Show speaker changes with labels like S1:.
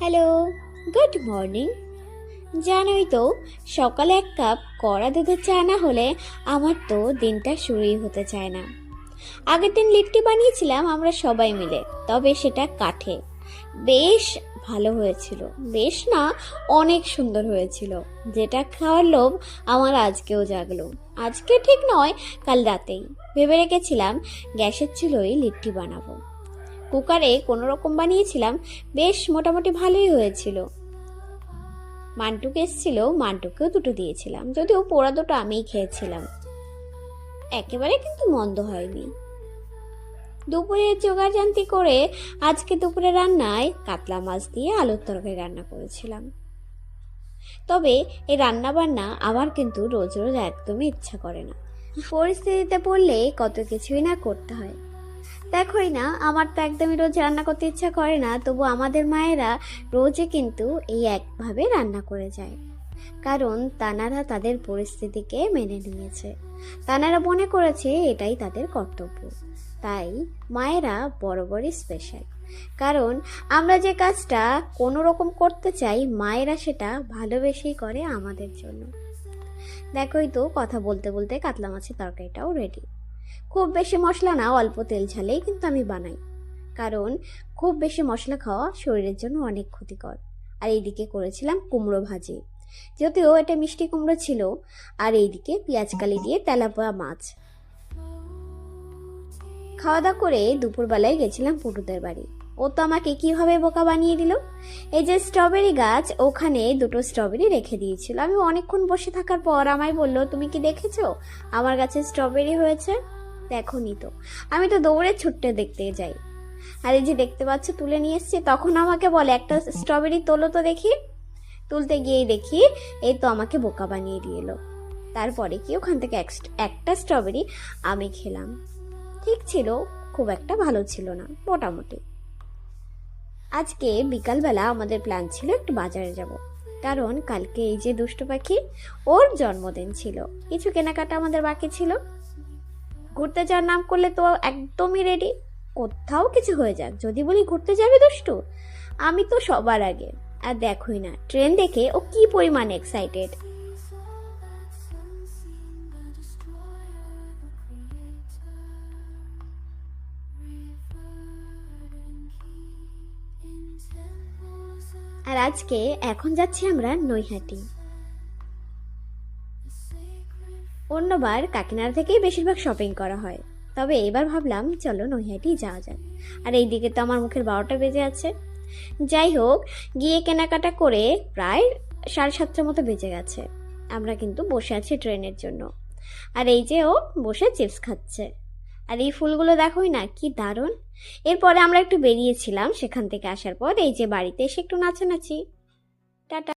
S1: Hello good morning জানোই তো, সকালে এক কাপ কড়া দুধের চা না হলে আমার তো দিনটা শুরুই হতে চায় না। আগের দিন লিট্টি বানিয়েছিলাম আমরা সবাই মিলে, তবে সেটা কাঠে। বেশ ভালো হয়েছিল। বেশ না, অনেক সুন্দর হয়েছিল। যেটা খাওয়ার লোভ আমার আজকেও জাগলো। আজকে ঠিক নয়, কাল রাতেই। ভেবে রেখেছিলাম গ্যাসের চুলোই লিট্টি বানাবো। কুকারে কোনো রকম বানিয়েছিলাম, বেশ মোটামুটি ভালোই হয়েছিল। মান্টুক এসেছিল, মান্টুকেও দুটো দিয়েছিলাম, যদিও পোড়া দুটো আমিই খেয়েছিলাম। একেবারে কিন্তু মন্দ হয়নি। দুপুরের জোগাড়জান্তি করে আজকে দুপুরে রান্নায় কাতলা মাছ দিয়ে আলুর তরকারি রান্না করেছিলাম। তবে এই রান্না বান্না আমার কিন্তু রোজ রোজ একদমই ইচ্ছা করে না। পরিস্থিতিতে পড়লে কত কিছুই না করতে হয়। দেখোই না, আমার তো একদমই রোজ রান্না করতে ইচ্ছা করে না, তবু আমাদের মায়েরা রোজে কিন্তু এই একভাবে রান্না করে যায়। কারণ তানারা তাদের পরিস্থিতিকে মেনে নিয়েছে। তানারা মনে করেছে এটাই তাদের কর্তব্য। তাই মায়েরা বরাবরই স্পেশাল কারণ আমরা যে কাজটা কোনো রকম করতে চাই, মায়েরা সেটা ভালোবেসেই করে আমাদের জন্য। দেখোই তো, কথা বলতে বলতে কাতলা মাছের তরকারিটাও রেডি খুব বেশি মশলা না, অল্প তেল ঝালেই কিন্তু আমি বানাই। কারণ খুব বেশি মশলা খাওয়া শরীরের জন্য অনেক ক্ষতিকর। আর এইদিকে করেছিলাম কুমড়ো ভাজি। যদিও এটা মিষ্টি কুমড়ো ছিল, আর এইদিকে কালি দিয়ে তেলাপোয়া মাছ। খাওয়া দাওয়া করে দুপুরবেলায় গেছিলাম পুটুদের বাড়ি। ও তো আমাকে কীভাবে বোকা বানিয়ে দিল? এই যে স্ট্রবেরি গাছ, ওখানে দুটো স্ট্রবেরি রেখে দিয়েছিল। আমি অনেকক্ষণ বসে থাকার পর আমায় বলল, তুমি কি দেখেছ? আমার গাছে স্ট্রবেরি হয়েছে। দেখনি তো। আমি তো দৌড়ে ছুটতে দেখতে যাই। আর এই যে দেখতে পাচ্ছ, তুলে নিয়ে এসছি, তখন আমাকে বলে, একটা স্ট্রবেরি তোলো তো দেখি। তুলতে গিয়েই দেখি, এই তো আমাকে বোকা বানিয়ে দিয়ে এলো। তারপরে কি, ওখান থেকে একটা স্ট্রবেরি আমি খেলাম। ঠিক ছিল, খুব একটা ভালো ছিল না, মোটামুটি। আজকে বিকালবেলা আমাদের প্ল্যান ছিল একটু বাজারে যাব। কারণ কালকে এই যে দুষ্টু পাখি, ওর জন্মদিন ছিল। কিছু কেনাকাটা আমাদের বাকি ছিল। ঘুরতে যাওয়ার নাম করলে তো একদমই রেডি কোথাও কিছু হয়ে যাক। যদি বলি ঘুরতে যাবে দুষ্টু? আমি তো সবার আগে। আর দেখোই না, ট্রেন দেখে ও কি পরিমাণে এক্সাইটেড আর আজকে এখন যাচ্ছি আমরা নৈহাটি। অন্যবার কাকিনাড়া থেকেই বেশিরভাগ শপিং করা হয়। তবে এবার ভাবলাম, চলো নৈহাটি যাওয়া যাক। আর এই দিকে তো আমার মুখের বারোটা বেজে আছে। যাই হোক, গিয়ে কেনাকাটা করে প্রায় সাড়ে সাতটার মতো বেজে গেছে। আমরা কিন্তু বসে আছি ট্রেনের জন্য। আর এই যে ও বসে চিপস খাচ্ছে। আর এই ফুলগুলো দেখোই না, কি দারুণ। এরপরে আমরা একটু বেরিয়েছিলাম, সেখান থেকে আসার পর এই যে বাড়িতে এসে একটু নাচানাচি। টাটা।